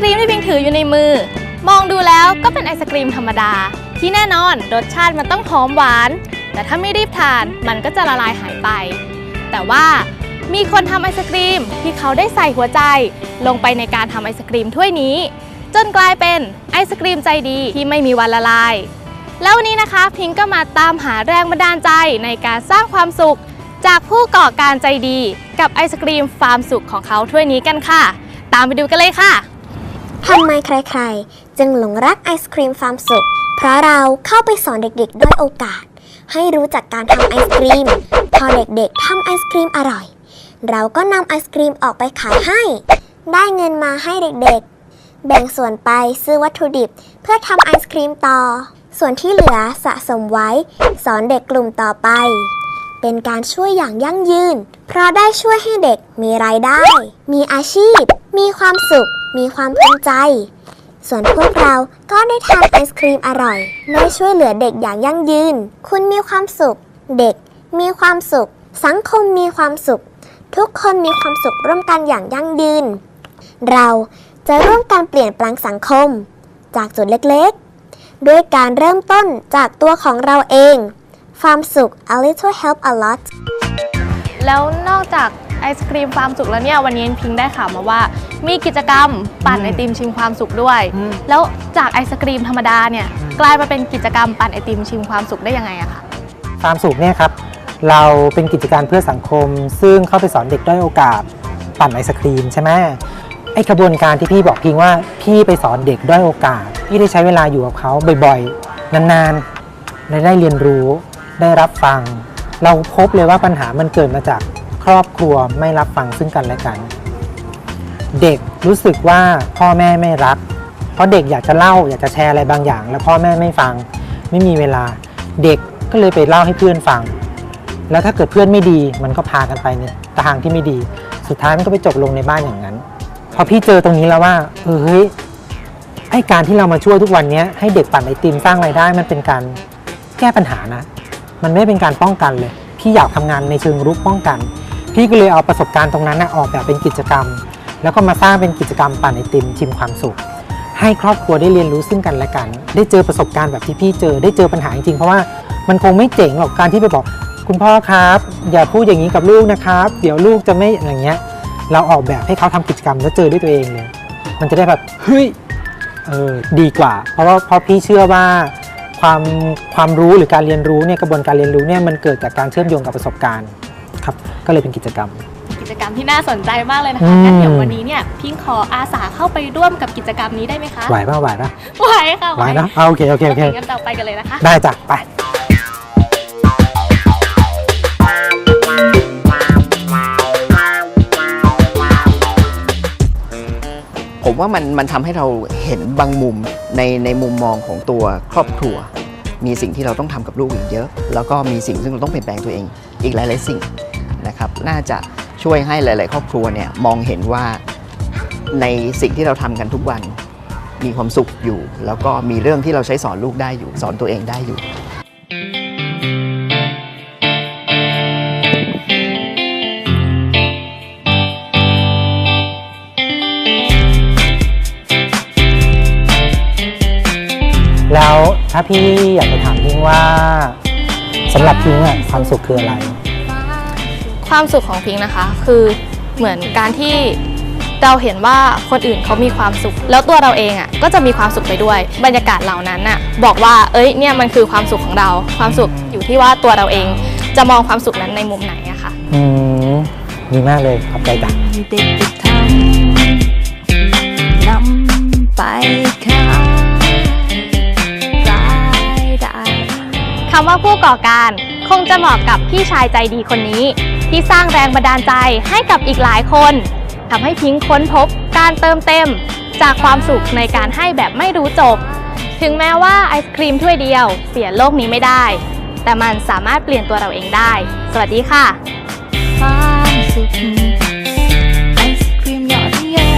ศครีมที่พิงถืออยู่ในมือ มองดูแล้วก็เป็นไอศครีมธรรมดา ที่แน่นอนรสชาติมันต้องหอมหวาน แต่ถ้าไม่รีบทานมันก็จะละลายหายไป แต่ว่ามีคนทำไอศครีมที่เขาได้ใส่หัวใจ ลงไปในการทำไอศครีมถ้วยนี้ จนกลายเป็นไอศครีมใจดีที่ไม่มีวันละลาย แล้ววันนี้นะคะพิงก็มาตามหาแรงบันดาลใจในการสร้างความสุข จากผู้ก่อการใจดี กับไอศครีมฟาร์มสุขของเขาถ้วยนี้กันค่ะ ตามไปดูกันเลยค่ะ ทำไมใครๆ จึงหลงรักไอศครีมฟาร์มสุข เพราะเราเข้าไปสอนเด็กๆ ด้วยโอกาส ให้รู้จักการทำไอศครีม พอเด็กๆทำไอศครีมอร่อย เราก็นำไอศครีมออกไปขายให้ ได้เงินมาให้เด็กๆ แบ่งส่วนไปซื้อวัตถุดิบ เพื่อทำไอศครีมต่อ ส่วนที่เหลือสะสมไว้ สอนเด็กกลุ่มต่อไป เป็นการช่วยอย่างยั่งยืน เพราะได้ช่วยให้เด็กมีรายได้ มีอาชีพ มีความสุข มีความภูมิใจ ส่วนพวกเราก็ได้ทานไอศครีมอร่อยได้ช่วยเหลือเด็กอย่างยั่งยืน คุณมีความสุข เด็กมีความสุข สังคมมีความสุข ทุกคนมีความสุขร่วมกันอย่างยั่งยืน เราจะร่วมกันเปลี่ยนแปลงสังคม จากจุดเล็กๆ ด้วยการเริ่มต้นจากตัวของเราเอง ความสุข a little help a lot แล้วนอกจาก ไอศครีมฟาร์มสุขแล้วเนี่ยวันนี้พิงได้ข่าวมาว่า มีกิจกรรมปั่นไอติมชิมความสุขด้วย อืม แล้วจากไอศครีมธรรมดาเนี่ยกลายมาเป็นกิจกรรมปั่นไอติมชิมความสุขได้ยังไงอะคะ ฟาร์มสุขเนี่ยครับเราเป็นกิจการเพื่อสังคม ซึ่งเข้าไปสอนเด็กด้อยโอกาสปั่นไอศครีมใช่ไหมไอกระบวนการที่พี่บอกพิงว่าพี่ไปสอนเด็กด้อยโอกาส พี่ได้ใช้เวลาอยู่กับเขาบ่อยๆ นานๆได้ได้เรียนรู้ได้รับฟัง เราพบเลยว่าปัญหามันเกิดมาจาก ครอบครัวไม่รับฟังซึ่งกันและกัน เด็กรู้สึกว่าพ่อแม่ไม่รัก เพราะเด็กอยากจะเล่าอยากจะแชร์อะไรบางอย่าง แล้วพ่อแม่ไม่ฟัง ไม่มีเวลา เด็กก็เลยไปเล่าให้เพื่อนฟัง แล้วถ้าเกิดเพื่อนไม่ดี มันก็พากันไปในทางที่ไม่ดี สุดท้ายมันก็ไปจบลงในบ้านอย่างนั้น พอพี่เจอตรงนี้แล้วว่าเออเฮ้ยไอการที่เรามาช่วยทุกวันนี้ให้เด็กปั่นไอติมสร้างรายได้ มันเป็นการแก้ปัญหานะ มันไม่เป็นการป้องกันเลย พี่อยากทำงานในเชิงรุกป้องกัน พี่ก็เลยเอาประสบการณ์ตรงนั้นนะออกแบบเป็นกิจกรรม แล้วก็มาสร้างเป็นกิจกรรมปั่นไอติมชิมความสุข ให้ครอบครัวได้เรียนรู้ซึ่งกันและกัน ได้เจอประสบการณ์แบบที่พี่เจอได้เจอปัญหาจริงๆเพราะว่ามันคงไม่เจ๋งหรอกการที่ไปบอก คุณพ่อครับ อย่าพูดอย่างนี้กับลูกนะครับ เดี๋ยวลูกจะไม่อย่างเงี้ย เราออกแบบให้เขาทำกิจกรรมแล้วเจอด้วยตัวเองเลยมันจะได้แบบเฮ้ยเออดีกว่า เพราะว่าเพราะพี่เชื่อว่าความความรู้หรือการเรียนรู้เนี่ยกระบวนการเรียนรู้เนี่ยมันเกิดจากการเชื่อมโยงกับประสบการณ์ ครับก็เลยเป็นกิจกรรม กิจกรรมที่น่าสนใจมากเลยนะอืคะมงั้นเดี๋ยววันนี้เนี่ยพิงขออาสาเข้าไปร่วมกับกิจกรรมนี้ได้ไหมคะไหวป่ะไหวป่ะไหวค่ะไหวเนอะเอาโอเคโอเคโอเคงั้นเราไปกันเลยนะคะ ได้จ้ะไปผมว่ามันมันทำให้เราเห็นบางมุมในในมุมมองของตัวครอบครัว มีสิ่งที่เราต้องทำกับลูกอีกเยอะ แล้วก็มีสิ่งซึ่งเราต้องเปลี่ยนแปลงตัวเอง อีกหลาย ๆ สิ่ง นะครับ น่าจะช่วยให้หลาย ๆ ครอบครัวเนี่ยมองเห็นว่าในสิ่งที่เราทำกันทุกวัน มีความสุขอยู่ แล้วก็มีเรื่องที่เราใช้สอนลูกได้อยู่ สอนตัวเองได้อยู่แล้วถ้าพี่อยากจะถามพิงว่าสำหรับพิงอะความสุขคืออะไร ความสุขของพิงนะคะ คือเหมือนการที่เราเห็นว่าคนอื่นเขามีความสุข แล้วตัวเราเองอะก็จะมีความสุขไปด้วย บรรยากาศเหล่านั้นน่ะบอกว่าเอ้ยเนี่ยมันคือความสุขของเรา ความสุขอยู่ที่ว่าตัวเราเองจะมองความสุขนั้นในมุมไหนอะค่ะอืมดีมากเลยขอบใจจ้ะให้เด็กไปทำนำไปขายรายได้คำว่าผู้ก่อการคงจะเหมาะกับพี่ชายใจดีคนนี้ ที่สร้างแรงบันดาลใจให้กับอีกหลายคนทำให้พิงค้นพบการเติมเต็ม จากความสุขในการให้แบบไม่รู้จบ ถึงแม้ว่าไอศครีมถ้วยเดียวเสียโลกนี้ไม่ได้ แต่มันสามารถเปลี่ยนตัวเราเองได้ สวัสดีค่ะ ความสุขไอศครีมหยอดเย็